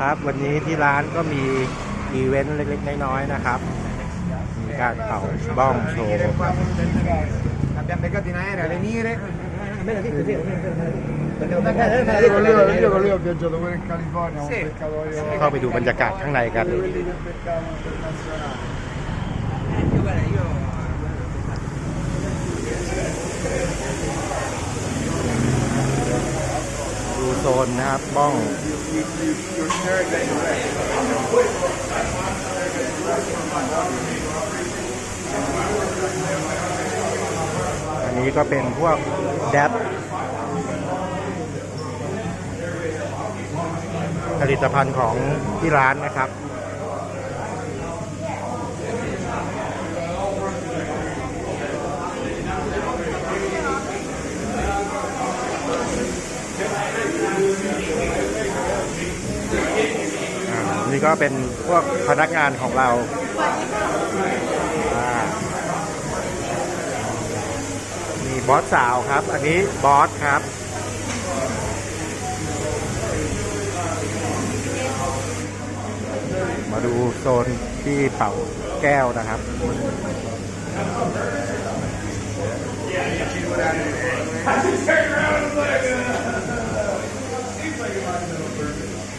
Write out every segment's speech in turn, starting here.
ครับ วันนี้ที่ร้านก็มีอีเวนต์เล็กๆ น้อยๆนะครับ มีการเผาบ้องโชว์เข้าไปดูบรรยากาศข้างในกันนนะครับบ้อง อันนี้ก็เป็นพวกเดบผลิตภัณฑ์ของที่ร้านนะครับี้ก็เป็นพวกพนักงานของเรา มีบอสสาวครับ อันนี้บอสครับ มาดูโซนที่เป่าแก้วนะครับ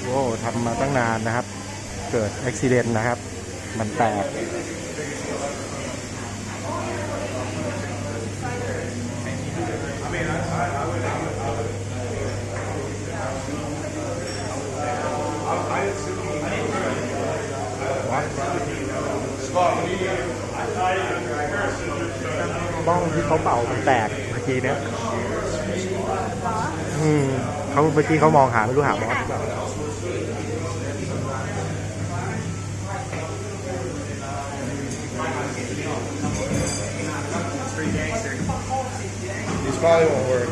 โอ้ทำมาตั้งนานนะครับเกิดอุบิเหตุนะครับ มันแตกบ้องที่เขาเป่ามันแตกเมื่อกี้เนี่ยอืมเขาเมื่อกี้เขามองหาไม่รู้หามอง probably won't work.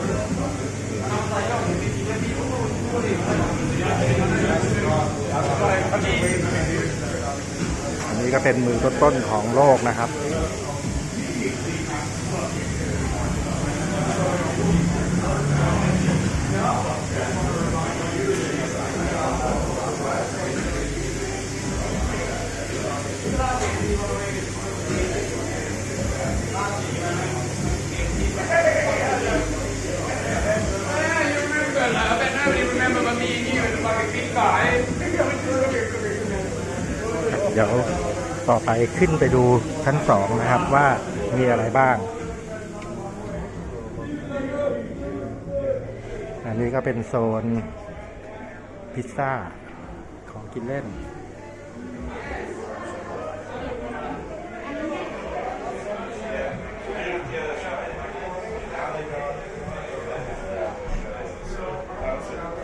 อันนี้ก็เป็นมือต้นต้นของโลกนะครับอต้นของโลกนะครับเดี๋ยว ต่อไปขึ้นไปดูชั้นสองนะครับว่ามีอะไรบ้าง อันนี้ก็เป็นโซนพิซซ่าของกินเล่น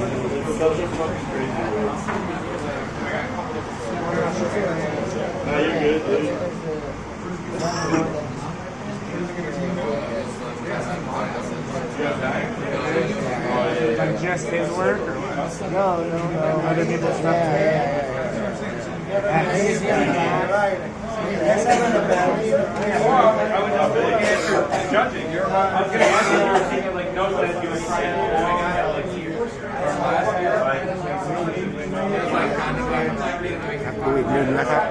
you just his work or what? No, no, no. Other people's stuff? Well, I was just really judging. I was going to ask you, you are like, no, that you trying ครับดูอีกมุงนะครับ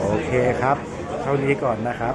โอเคครับ เท่านี้ก่อนนะครับ